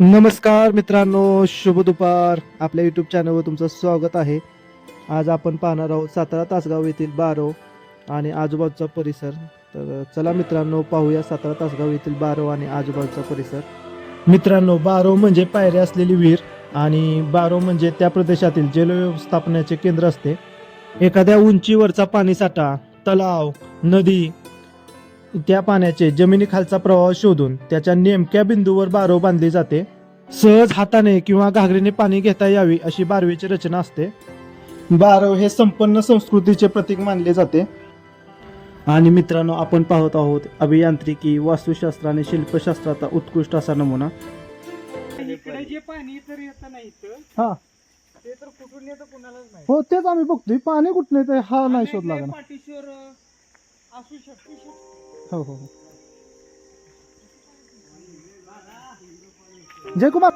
नमस्कार मित्रांनो शुभ दुपार. आपल्या यूट्यूब चॅनलवर तुमचं स्वागत आहे. आज आपण पाहणार आहोत सातारा तासगाव येथील बारो आणि आजूबाजूचा परिसर. तर चला मित्रांनो पाहूया सातारा तासगाव येथील बारो आणि आजूबाजूचा परिसर. मित्रांनो बारो म्हणजे पायऱ्या असलेली विहीर आणि बारो म्हणजे त्या प्रदेशातील जलव्यवस्थापनाचे केंद्र असते. एखाद्या उंचीवरचा पाणीसाठा तलाव नदी त्या पाण्याचे जमिनीखालचा प्रवाह शोधून त्याच्या नेमक्या बिंदूवर बारो बांधली जाते. सहज हाताने किंवा घागरीने पाणी घेता यावी अशी बारवीची रचना असते. बारव हे संपन्न संस्कृतीचे प्रतीक मानले जाते. आणि मित्रांनो आपण पाहत आहोत अभियांत्रिकी वास्तुशास्त्र आणि शिल्पशास्त्राचा उत्कृष्ट असा नमुना. इकडे जे पाणी तर येतं नाही इथं हा. ते तर कुठून येतं कुणालाच नाही हो तेच आम्ही बघतोय. पाणी कुठलं येतंय हा नाही शोध लागला हो हो हो. जयकुमार!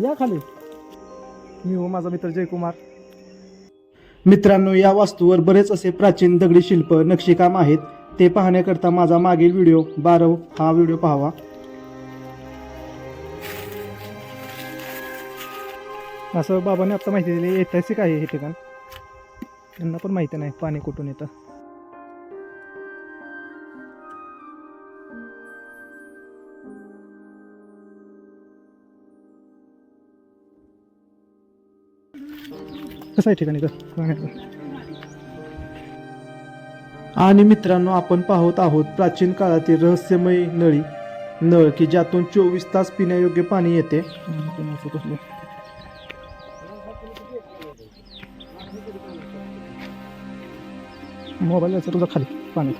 या खाली. मी हो माझा मित्र जयकुमार. मित्रांनो या वास्तूवर बरेच असे प्राचीन दगडी शिल्प नक्षीकाम आहेत. ते पाहण्याकरता माझा मागील व्हिडिओ बारव हा व्हिडिओ पाहावा. असं बाबाने आता माहिती दिली ऐतिहासिक आहे हे ठिकाण. त्यांना पण माहिती नाही पाणी कुठून येतं. कसं आहे ठिकाणी? आणि मित्रांनो आपण पाहत आहोत प्राचीन काळातील रहस्यमय नळी. नळ की ज्यातून चोवीस तास पिण्यायोग्य पाणी येते. मोबाईल यायचं तुझा खाली पाणी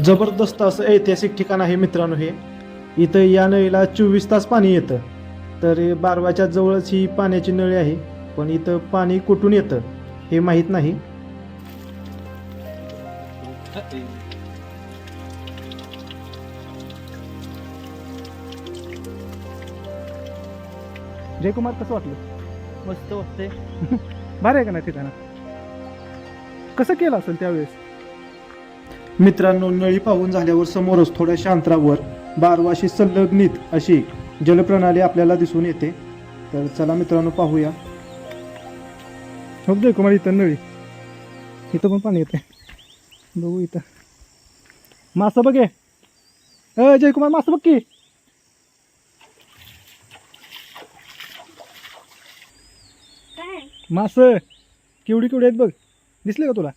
जबरदस्त असं ऐतिहासिक ठिकाण आहे मित्रांनो हे. इथं या नळीला चोवीस तास पाणी येतं. तर बारवाच्या जवळच ही पाण्याची नळी आहे पण इथं पाणी कुठून येतं हे माहीत नाही. जयकुमार कसं वाटलं? मस्त वाटतंय. बरं आहे का नाही ठिकाण? कसं केलं असेल त्यावेळेस? मित्रांनो नळी पाहून झाल्यावर समोरच थोड्याशा अंतरावर बारवाशी संलग्नित अशी जलप्रणाली आपल्याला दिसून येते. तर चला मित्रांनो पाहूया. हो जयकुमार इथं नळी. इथं पण पाणी येते बघू इथं. मासं बघे. अ जयकुमार मासं बघ की. मास. केवढी केवढी आहेत बघ. दिसले का तुला?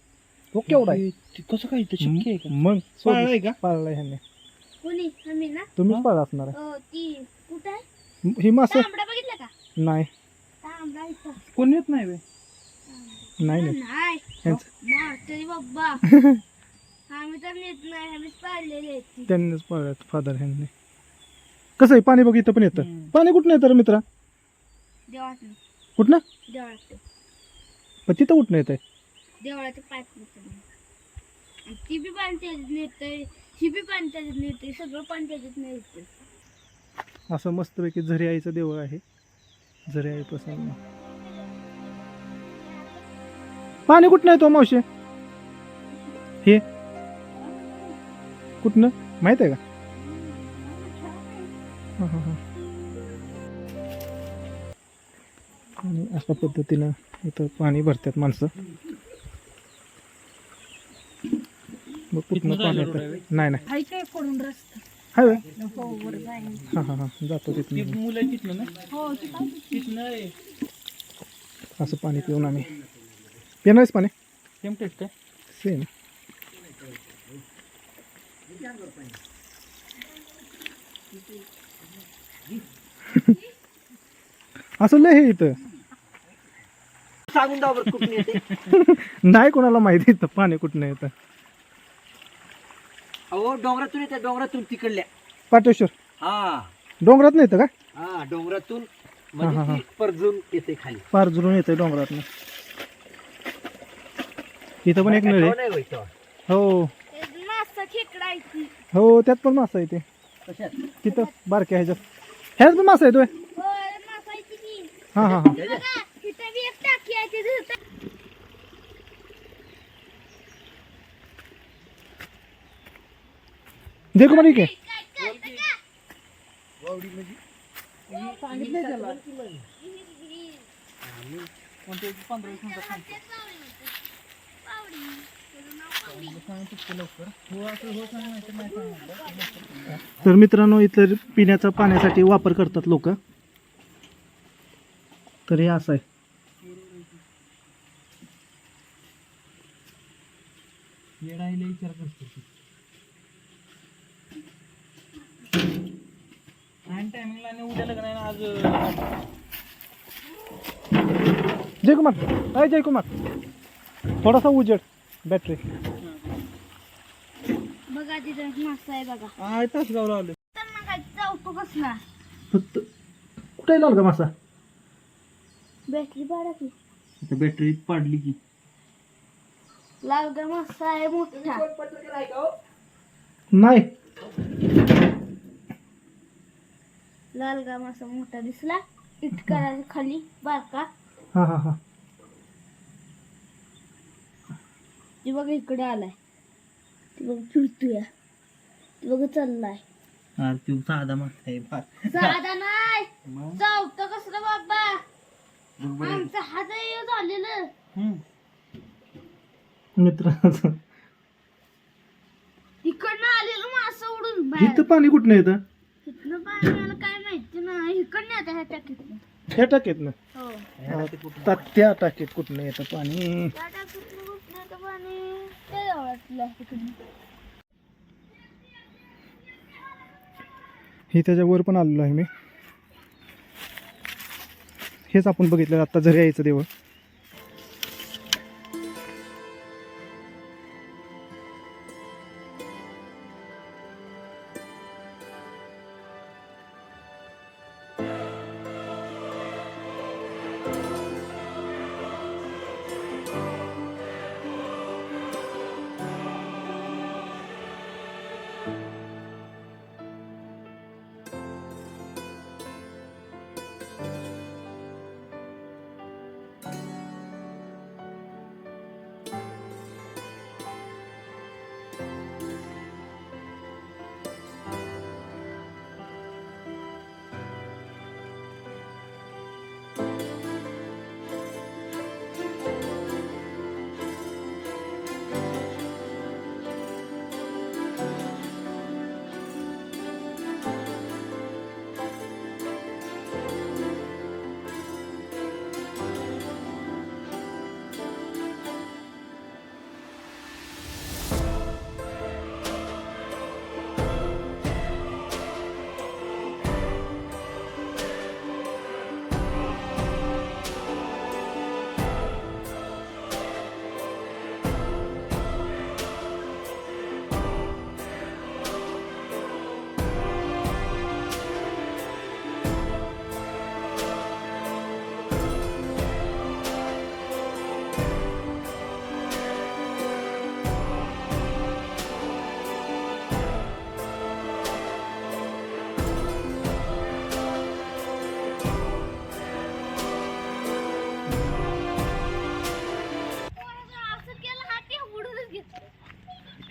तो केवढा आहे. कसं काय इथं शक्य आहे का? मग पाळलाय का? पाळलाय ह्याने. कोणी? आम्ही ना? तुम्हीच पाळला असणार आहे. अ, ती कुठं आहे? ही मास. तांबडा बघितला का? नाही. तांबडा इथं. कोण येत नाही बे. नाही नाही. नाही. ह्यांचं- मारतरी बाब्बा आम्ही तर नेत नाही आम्ही पाळलेले आहेत ती. त्यांनीच पाळल्यात फादर ह्यांनी. कसं आहे? पाणी बघ इथं पण येतं. हम्म. पाणी कुठनं येतं रे मित्रा? कुठनं? पण तिथं कुठनं येतंय? देवळाचं पाईप आणि ती बी पाणी त्याच्यात नेते ही बी पाणी त्याच्यात सगळं पाणी त्याच्यात नेतंय. असं मस्तपैकी झरी आईचं देवळ आहे. झरी आई प्रसन्न. पाणी कुठनं येतो मावशी? हे? कुठनं? माहीत आहे का? हा, हा, हा. आणि अशा पद्धतीनं इथं पाणी भरतात माणसं. मग कुठनं पाणी येतं आहे नाही नाही. हाय काय पडून रस्ता? हाय व्हय? हो वर जाईन हा हा हा. जातो ती तिथनं मुलं आहे तिथलं ना? हो तिथं तिथलं आहे. असं पाणी पिऊन आम्ही. पिणारच पाणी? टेम्पटेड काय? सेम असं लय हे इथं. सांगून दावर कुठून येते? नाही कोणाला माहिती इथं पाणी कुठनं येतं. अहो डोंगरातून येते डोंगरातून तिकडल्या. पाटेश्वर? हा. डोंगरात नाही येतं का? हा डोंगरातून हा, हा, म्हणजे ती परजून येते खाली. पार जुळून येतं डोंगरात इथं पण एक नळ आहे. नाही होय तेव्हा. हो. हो त्यात पण मासा आहे ते. कशात? तिथं बारक्या ह्याच्यात. ह्यात पण मासा येतोय हो हा हा. हा? बघा तिथं बी एक टाकी आहे ती धुतात. देखो कुमार ठीक आहे तर मित्रांनो इतर पिण्याचा पाण्यासाठी वापर करतात लोक. तर हे असं आहे. जय कुमार अय जय कुमार थोडासा उजेड बॅटरी बघा तिथं मासा आहे बघा. आले चावतो कसला फक्त कुठे लावला का मासा? बॅटरी पाडा की. बॅटरी पाडली की. लालगा मासा आहे मोठा. नाही. लालगा मासा मोठा दिसला. इटकारा खाली बारका. हां हां हां. ती बघा इकडे आलाय. ती बघ फिरतोय. ती बघ चाललाय. हा तू साधा माणूस आहे फार साधा नाही. चावतं कसलं बाबा? आमचं हात झालेलं. मित्रांनो इकडनं आलेलं मासं उडून बाहेर. इथं पाणी कुठनं येतं? इथनं पाणी नाही इकडनं येतं ह्या टाकीतनं. ह्या टाकीत ना हो त्या टाकीत कुठनं येतं पाणी? त्या टाकीतनं कुठनं येतं पाणी? हे त्याच्यावर पण आलेलो आहे मी. हेच आपण बघितलं आता जरी यायचं देवळ.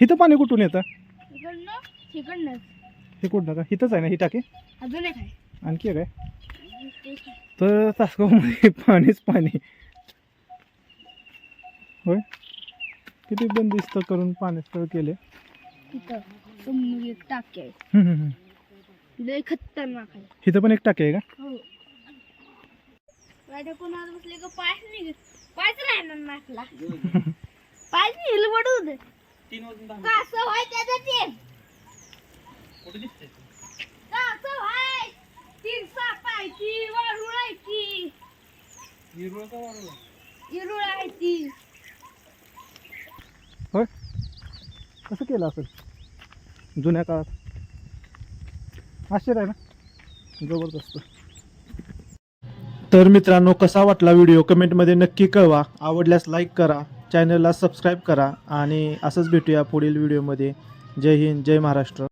इथं पाणी कुठून येतं? इकडनं हे कुठं का? इथंच आहे ना ही टाकी? अजून एक आहे. आणखी आहे? काय तर तासगावमध्ये पाणीच पाणी. होय? किती बंदिस्त करून पाण्यास्थळ केले. तिथं समोर एक टाकी आहे. हम्म, हम्म, हम्म. लय खतरनाक आहे. इथं पण एक टाकी आहे का? हो. बसले का पायच राहणार नाकला पायच त्याचं ते? तीन सापायची होय? कसं केलं असेल? जुन्या काळात. आश्चर्य आहे ना? जबरदस्त. तर मित्रांनो कसा वाटला व्हिडिओ कमेंटमध्ये नक्की कळवा. आवडल्यास लाईक करा. चॅनलला सबस्क्राईब करा आणि असंच भेटूया पुढील व्हिडिओमध्ये. जय हिंद जय महाराष्ट्र.